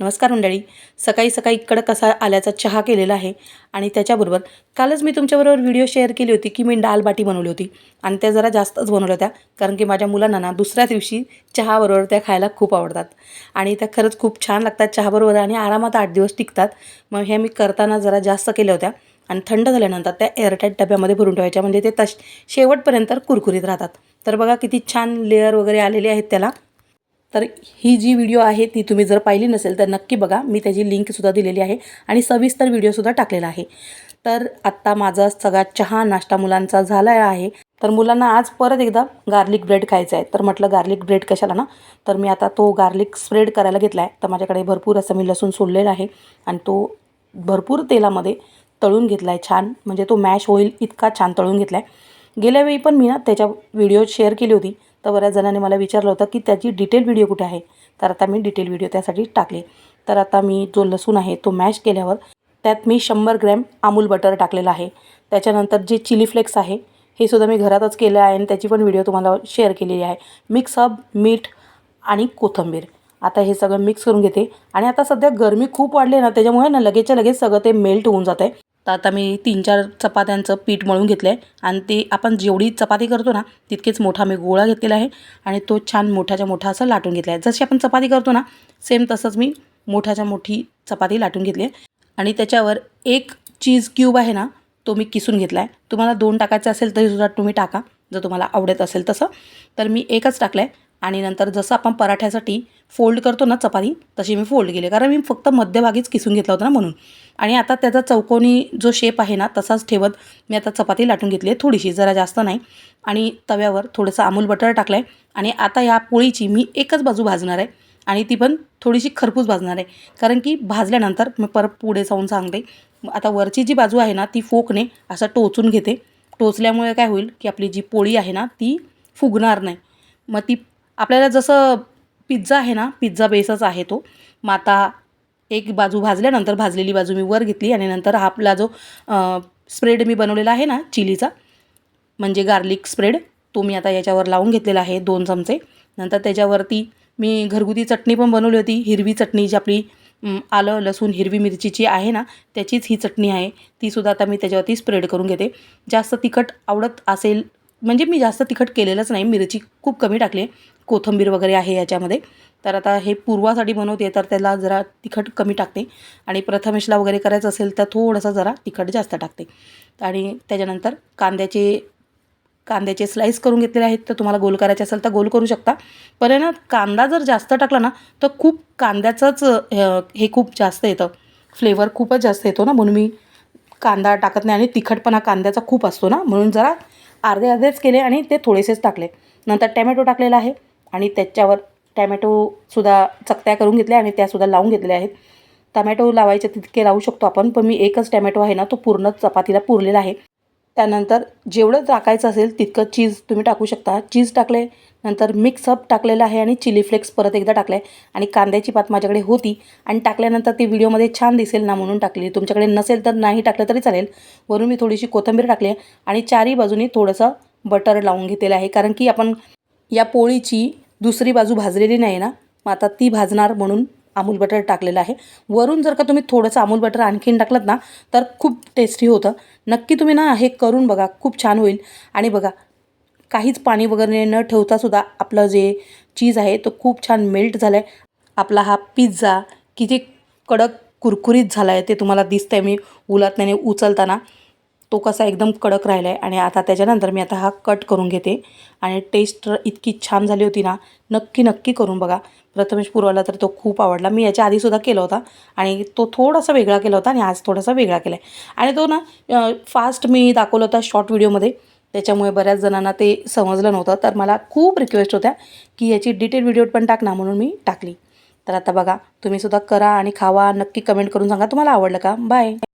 नमस्कार मंडळी. सकाळी सकाळी कडक असा आल्याचा चहा केलेला आहे आणि त्याच्याबरोबर कालच मी तुमच्याबरोबर व्हिडिओ शेअर केली होती की मी डाल बाटी बनवली होती आणि त्या जरा जास्तच बनवल्या होत्या कारण की माझ्या मुलांना ना दुसऱ्या दिवशी चहाबरोबर त्या खायला खूप आवडतात. आणि त्या खरंच खूप छान लागतात चहाबरोबर आणि आरामात आठ दिवस टिकतात. मग हे मी करताना जरा जास्त केल्या होत्या आणि थंड झाल्यानंतर त्या एअरटाईट डब्यामध्ये भरून ठेवायच्या. म्हणजे ते तश शेवटपर्यंत कुरकुरीत राहतात. तर बघा किती छान लेअर वगैरे आलेले आहेत त्याला. तर ही जी व्हिडिओ आहे ती तुम्ही जर पाहिली नसेल तर नक्की बघा. मी त्याची लिंकसुद्धा दिलेली आहे आणि सविस्तर व्हिडिओसुद्धा टाकलेला आहे. तर आत्ता माझा सगळा चहा नाश्ता मुलांचा झाला आहे. तर मुलांना आज परत एकदा गार्लिक ब्रेड खायचं आहे. तर म्हटलं गार्लिक ब्रेड कशाला ना? तर मी आता तो गार्लिक स्प्रेड करायला घेतला आहे तर माझ्याकडे भरपूर असं मी लसूण सोडलेला आहे आणि तो भरपूर तेलामध्ये तळून घेतला आहे छान. म्हणजे तो मॅश होईल इतका छान तळून घेतला आहे गेल्या वेळी पण मी ना त्याच्या व्हिडिओ शेअर केली होती. तर बऱ्याच जणांनी मला विचारलं होतं की त्याची डिटेल व्हिडिओ कुठे आहे? तर आता मी डिटेल व्हिडिओ त्यासाठी टाकले. तर आता मी जो लसूण आहे तो मॅश केल्यावर त्यात मी शंभर ग्रॅम अमूल बटर टाकलेलं आहे. त्याच्यानंतर जे चिली फ्लेक्स आहे हे सुद्धा मी घरातच केलं आहे आणि त्याची पण व्हिडिओ तुम्हाला शेअर केलेली आहे. मिक्स अप मीठ आणि कोथिंबीर. आता हे सगळं मिक्स करून घेते. आणि आता सध्या गरमी खूप वाढली ना त्याच्यामुळे ना लगेचच्या लगेच सगळं ते मेल्ट होऊन जातं आहे तर आता मी तीन चार चपात्यांचं पीठ मळून घेतलं आहे आणि ते आपण जेवढी चपाती करतो ना तितकेच मोठा मी गोळा घेतलेला आहे. आणि तो छान मोठ्याच्या मोठा असं लाटून घेतला आहे जशी आपण चपाती करतो ना सेम तसंच मी मोठ्याच्या मोठी चपाती लाटून घेतली आहे. आणि त्याच्यावर एक चीज क्यूब आहे ना तो मी किसून घेतला आहे तुम्हाला दोन टाकायचं असेल तरीसुद्धा तुम्ही टाका. जर तुम्हाला आवडत असेल तसं. तर मी एकच टाकलं आहे आणि नंतर जसं आपण पराठ्यासाठी फोल्ड करतो ना चपाती तशी मी फोल्ड केली. कारण मी फक्त मध्यभागीच किसून घेतला होता ना म्हणून. आणि आता त्याचा चौकोनी जो शेप आहे ना तसाच ठेवत मी आता चपाती लाटून घेतली आहे थोडीशी जरा जास्त नाही. आणि तव्यावर थोडंसं अमूल बटर टाकलं आहे आणि आता या पोळीची मी एकच बाजू भाजणार आहे. आणि ती पण थोडीशी खरपूस भाजणार आहे. कारण की भाजल्यानंतर मी परत पुढे जाऊन सांगते. आता वरची जी बाजू आहे ना ती फोकने असं टोचून घेते. टोचल्यामुळे काय होईल की आपली जी पोळी आहे ना ती फुगणार नाही. मग ती आपल्याला जसं पिझ्झा आहे ना पिझ्झा बेसच आहे तो. मग आता एक बाजू भाजल्यानंतर भाजलेली बाजू मी वर घेतली आणि नंतर हा आपला जो स्प्रेड मी बनवलेला आहे ना चिलीचा म्हणजे गार्लिक स्प्रेड तो मी आता याच्यावर लावून घेतलेला आहे दोन चमचे. नंतर त्याच्यावरती मी घरगुती चटणी पण बनवली होती हिरवी चटणी जी आपली आलं लसूण हिरवी मिरचीची आहे ना त्याचीच ही चटणी आहे. तीसुद्धा आता मी त्याच्यावरती स्प्रेड करून घेते. जास्त तिखट आवडत असेल म्हणजे मी जास्त तिखट केलेलंच नाही मिरची खूप कमी टाकली आहे. कोथंबीर वगैरे आहे याच्यामध्ये. तर आता हे पूर्वासाठी बनवते तर त्याला जरा तिखट कमी टाकते. आणि प्रथमेशला वगैरे करायचं असेल तर थोडंसं जरा तिखट जास्त टाकते. आणि त्याच्यानंतर कांद्याचे कांद्याचे स्लाईस करून घेतलेले आहेत. तर तुम्हाला गोल करायचे असेल तर गोल करू शकता. पण आहे ना कांदा जर जास्त टाकला ना तर खूप कांद्याचंच हे खूप जास्त येतं. फ्लेवर खूपच जास्त येतो ना म्हणून मी कांदा टाकत नाही. आणि तिखटपणा कांद्याचा खूप असतो ना म्हणून जरा अर्धे अर्धेच केले आणि ते थोडेसेच टाकले. नंतर टॅमॅटो टाकलेला आहे. आणि त्याच्यावर टॅमॅटोसुद्धा चकत्या करून घेतल्या आणि त्यासुद्धा लावून घेतल्या आहेत. टमॅटो लावायचे तितके लावू शकतो आपण पण मी एकच टॅमॅटो आहे ना तो पूर्ण चपातीला पुरलेला आहे. त्यानंतर जेवढं टाकायचं असेल तितकं चीज तुम्ही टाकू शकता. चीज टाकले नंतर मिक्सअप टाकलेलं आहे आणि चिली फ्लेक्स परत एकदा टाकलं आहे आणि कांद्याची पात माझ्याकडे होती आणि टाकल्यानंतर ती व्हिडिओमध्ये छान दिसेल ना म्हणून टाकली. तुमच्याकडे नसेल तर नाही टाकलं तरी चालेल. वरून मी थोडीशी कोथिंबीर टाकली आहे आणि चारही बाजूनी थोडंसं बटर लावून घेतलेलं आहे. कारण की आपण या पोळीची दुसरी बाजू भाजलेली नाही ना मग आता ती भाजणार म्हणून अमूल बटर टाकलेलं आहे. वरून जर का तुम्ही थोडंसं अमूल बटर आणखीन टाकलं ना तर खूप टेस्टी होतं. नक्की तुम्ही ना हे करून बघा खूप छान होईल. आणि बघा काहीच पाणी वगैरे न ठेवतासुद्धा आपलं जे चीज आहे तो खूप छान मेल्ट झाला आहे आपला हा पिझ्झा किती कडक कुरकुरीत झाला आहे ते तुम्हाला दिसतं आहे मी उलटण्याने उचलताना. तो कसा एकदम कडक राहिला आहे आणि आता त्याच्यानंतर मी आता हा कट करून घेते. आणि टेस्ट इतकी छान झाली होती ना नक्की नक्की करून बघा. प्रथमेश पुरवाला तर तो खूप आवडला. मी याच्या आधीसुद्धा केला होता आणि तो थोडासा वेगळा केला होता आणि आज थोडासा वेगळा केला आहे आणि तो ना फास्ट मी दाखवला होता शॉर्ट व्हिडिओमध्ये त्याच्यामुळे बऱ्याच जणांना ते समजलं नव्हतं. तर मला खूप रिक्वेस्ट होत्या की याची डिटेल व्हिडिओ पण टाक ना म्हणून मी टाकली. तर आता बघा तुम्हीसुद्धा करा आणि खावा. नक्की कमेंट करून सांगा तुम्हाला आवडलं का? बाय